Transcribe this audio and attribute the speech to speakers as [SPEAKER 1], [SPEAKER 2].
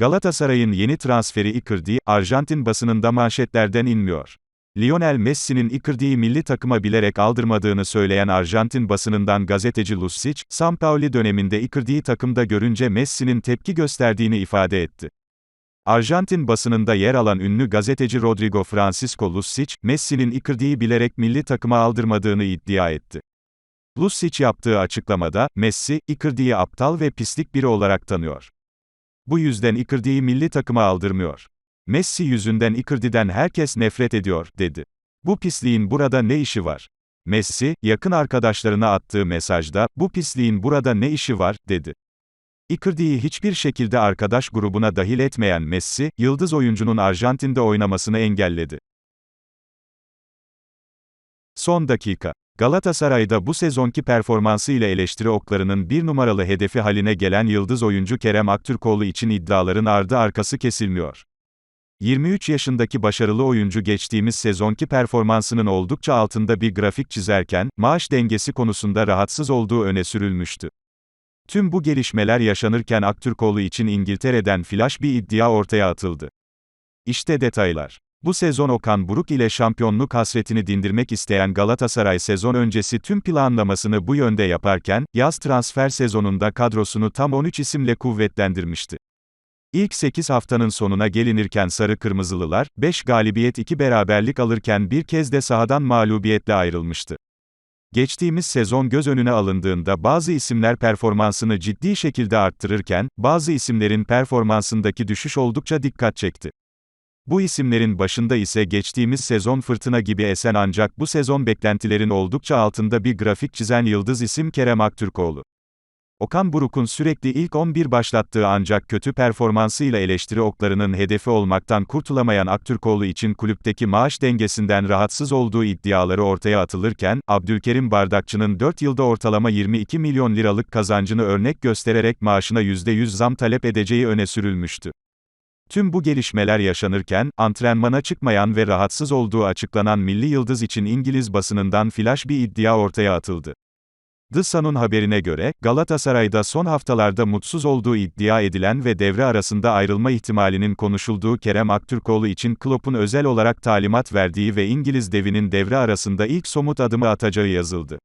[SPEAKER 1] Galatasaray'ın yeni transferi Icardi, Arjantin basınında manşetlerden inmiyor. Lionel Messi'nin Icardi'yi milli takıma bilerek aldırmadığını söyleyen Arjantin basınından gazeteci Lucic, Sampaoli döneminde Icardi'yi takımda görünce Messi'nin tepki gösterdiğini ifade etti. Arjantin basınında yer alan ünlü gazeteci Rodrigo Francisco Lucic, Messi'nin Icardi'yi bilerek milli takıma aldırmadığını iddia etti. Lucic yaptığı açıklamada, Messi, Icardi'yi aptal ve pislik biri olarak tanıyor. Bu yüzden Icardi'yi milli takıma aldırmıyor. Messi yüzünden Icardi'den herkes nefret ediyor, dedi. Bu pisliğin burada ne işi var? Messi, yakın arkadaşlarına attığı mesajda, bu pisliğin burada ne işi var, dedi. Icardi'yi hiçbir şekilde arkadaş grubuna dahil etmeyen Messi, yıldız oyuncunun Arjantin'de oynamasını engelledi. Son dakika. Galatasaray'da bu sezonki performansı ile eleştiri oklarının bir numaralı hedefi haline gelen yıldız oyuncu Kerem Aktürkoğlu için iddiaların ardı arkası kesilmiyor. 23 yaşındaki başarılı oyuncu geçtiğimiz sezonki performansının oldukça altında bir grafik çizerken, maaş dengesi konusunda rahatsız olduğu öne sürülmüştü. Tüm bu gelişmeler yaşanırken Aktürkoğlu için İngiltere'den flash bir iddia ortaya atıldı. İşte detaylar. Bu sezon Okan Buruk ile şampiyonluk hasretini dindirmek isteyen Galatasaray sezon öncesi tüm planlamasını bu yönde yaparken, yaz transfer sezonunda kadrosunu tam 13 isimle kuvvetlendirmişti. İlk 8 haftanın sonuna gelinirken Sarı Kırmızılılar, 5 galibiyet 2 beraberlik alırken bir kez de sahadan mağlubiyetle ayrılmıştı. Geçtiğimiz sezon göz önüne alındığında bazı isimler performansını ciddi şekilde arttırırken, bazı isimlerin performansındaki düşüş oldukça dikkat çekti. Bu isimlerin başında ise geçtiğimiz sezon fırtına gibi esen ancak bu sezon beklentilerin oldukça altında bir grafik çizen yıldız isim Kerem Aktürkoğlu. Okan Buruk'un sürekli ilk 11 başlattığı ancak kötü performansıyla eleştiri oklarının hedefi olmaktan kurtulamayan Aktürkoğlu için kulüpteki maaş dengesinden rahatsız olduğu iddiaları ortaya atılırken, Abdülkerim Bardakçı'nın 4 yılda ortalama 22 milyon liralık kazancını örnek göstererek maaşına %100 zam talep edeceği öne sürülmüştü. Tüm bu gelişmeler yaşanırken, antrenmana çıkmayan ve rahatsız olduğu açıklanan milli yıldız için İngiliz basınından flash bir iddia ortaya atıldı. The Sun'un haberine göre, Galatasaray'da son haftalarda mutsuz olduğu iddia edilen ve devre arasında ayrılma ihtimalinin konuşulduğu Kerem Aktürkoğlu için Klopp'un özel olarak talimat verdiği ve İngiliz devinin devre arasında ilk somut adımı atacağı yazıldı.